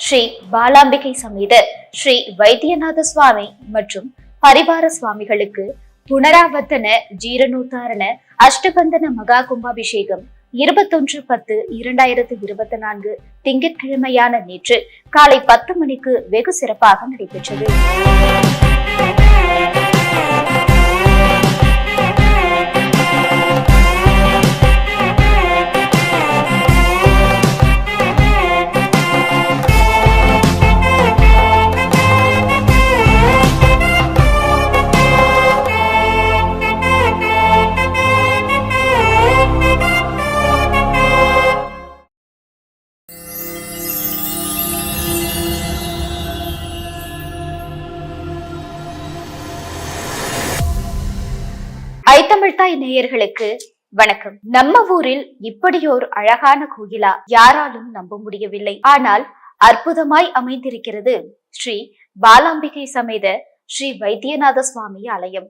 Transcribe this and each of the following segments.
ஸ்ரீ பாலாம்பிகை சமேத ஸ்ரீ வைத்தியநாத சுவாமி மற்றும் பரிவார சுவாமிகளுக்கு புனராவர்த்தன ஜீரணோத்தாரண அஷ்டபந்தன மகா கும்பாபிஷேகம் இருபத்தொன்று பத்து இரண்டாயிரத்து இருபத்தி நான்கு திங்கட்கிழமையான நேற்று காலை பத்து மணிக்கு வெகு சிறப்பாக நடைபெற்றது. ஐத்தமிழ்தாய் நேயர்களுக்கு வணக்கம். நம்ம ஊரில் இப்படியோர் அழகான கோயிலா யாராலும் நம்ப முடியவில்லை. ஆனால் அற்புதமாய் அமைந்திருக்கிறது ஸ்ரீ பாலாம்பிகை சமேத ஸ்ரீ வைத்தியநாத சுவாமி ஆலயம்.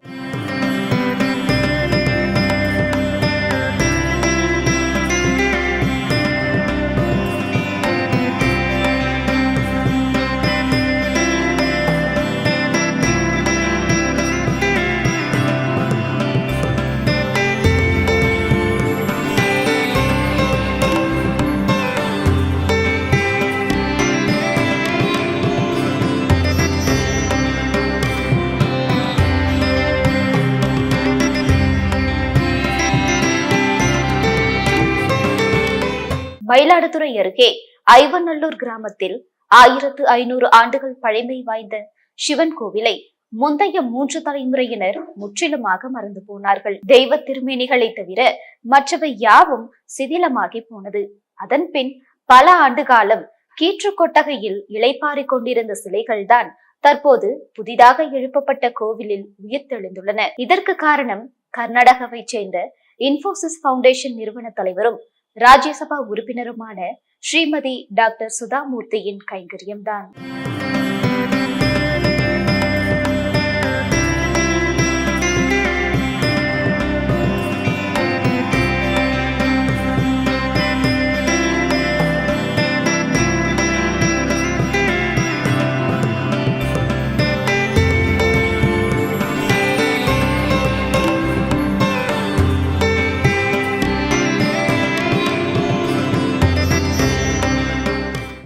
மயிலாடுதுறை அருகே ஐவநல்லூர் கிராமத்தில் ஆயிரத்து ஐநூறு ஆண்டுகள் பழமை வாய்ந்த சிவன் கோவிலை முந்தைய மூன்று தலைமுறையினர் முற்றிலுமாக மறந்து போனார்கள். தெய்வ திருமேனிகளை தவிர மற்றவை யாவும் சிதிலமாகி போனது. அதன் பின் பல ஆண்டு காலம் கீற்று கொட்டகையில் இளைப்பாறிக் கொண்டிருந்த சிலைகள்தான் தற்போது புதிதாக எழுப்பப்பட்ட கோவிலில் உயிர்த்தெழுந்துள்ளன. இதற்கு காரணம் கர்நாடகாவைச் சேர்ந்த இன்போசிஸ் பவுண்டேஷன் நிறுவன தலைவரும் ராஜ்யசபா உறுப்பினருமான ஸ்ரீமதி டாக்டர் சுதாமூர்த்தியின் கைங்கரியம்தான்.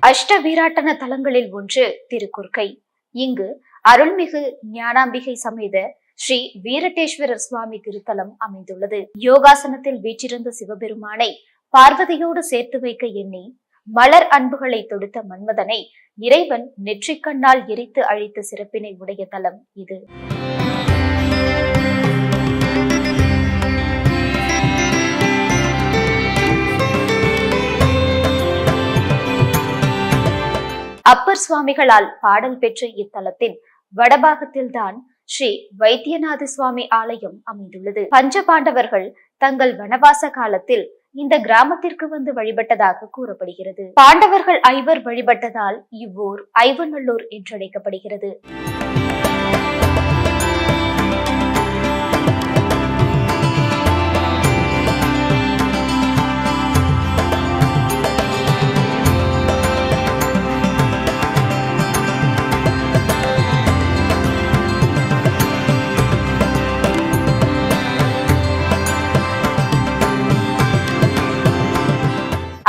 அஷ்ட வீராட்டன தலங்களில் ஒன்று திருக்குர்க்கை. இங்கு அருள்மிகு ஞானாம்பிகை சமேத ஸ்ரீ வீரட்டேஸ்வரர் சுவாமி திருத்தலம் அமைந்துள்ளது. யோகாசனத்தில் வீற்றிருந்த சிவபெருமானை பார்வதியோடு சேர்த்து வைக்க எண்ணி மலர் அன்புகளை தொடுத்த மன்மதனை இறைவன் நெற்றிக்கண்ணால் எரித்து அழித்த சிறப்பினை உடைய தலம் இது. அப்பர் சுவாமிகளால் பாடல் பெற்ற இத்தலத்தின் வடபாகத்தில்தான் ஸ்ரீ வைத்தியநாத சுவாமி ஆலயம் அமைந்துள்ளது. பஞ்ச பாண்டவர்கள் தங்கள் வனவாச காலத்தில் இந்த கிராமத்திற்கு வந்து வழிபட்டதாக கூறப்படுகிறது. பாண்டவர்கள் ஐவர் வழிபட்டதால் இவ்வூர் ஐவநல்லூர் என்றழைக்கப்படுகிறது.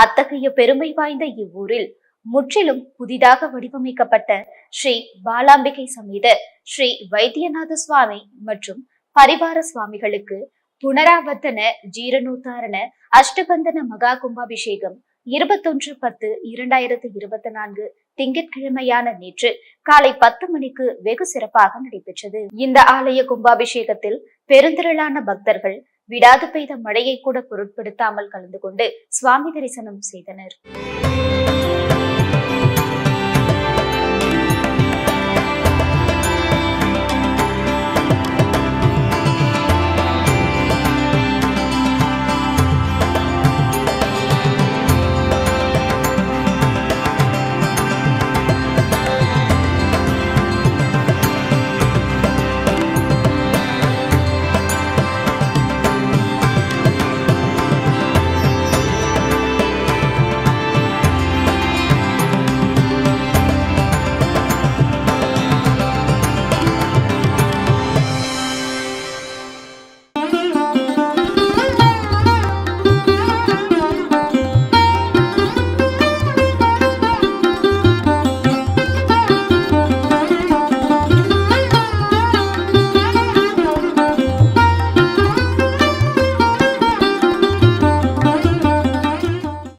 அத்தகைய பெருமை வாய்ந்த இவ்வூரில் முற்றிலும் புதிதாக வடிவமைக்கப்பட்ட ஸ்ரீ பாலாம்பிகை சமேத ஸ்ரீ வைத்தியநாத சுவாமி மற்றும் பரிவார சுவாமிகளுக்கு புனராவர்த்தன ஜீரணோத்தாரண அஷ்டபந்தன மகா கும்பாபிஷேகம் இருபத்தொன்று பத்து இரண்டாயிரத்து இருபத்தி நான்கு திங்கட்கிழமையான நேற்று காலை பத்து மணிக்கு வெகு சிறப்பாக நடைபெற்றது. இந்த ஆலய கும்பாபிஷேகத்தில் பெருந்திரளான பக்தர்கள் விடாது பெய்த மழையை கூட பொருட்படுத்தாமல் கலந்து கொண்டு சுவாமி தரிசனம் செய்தனர்.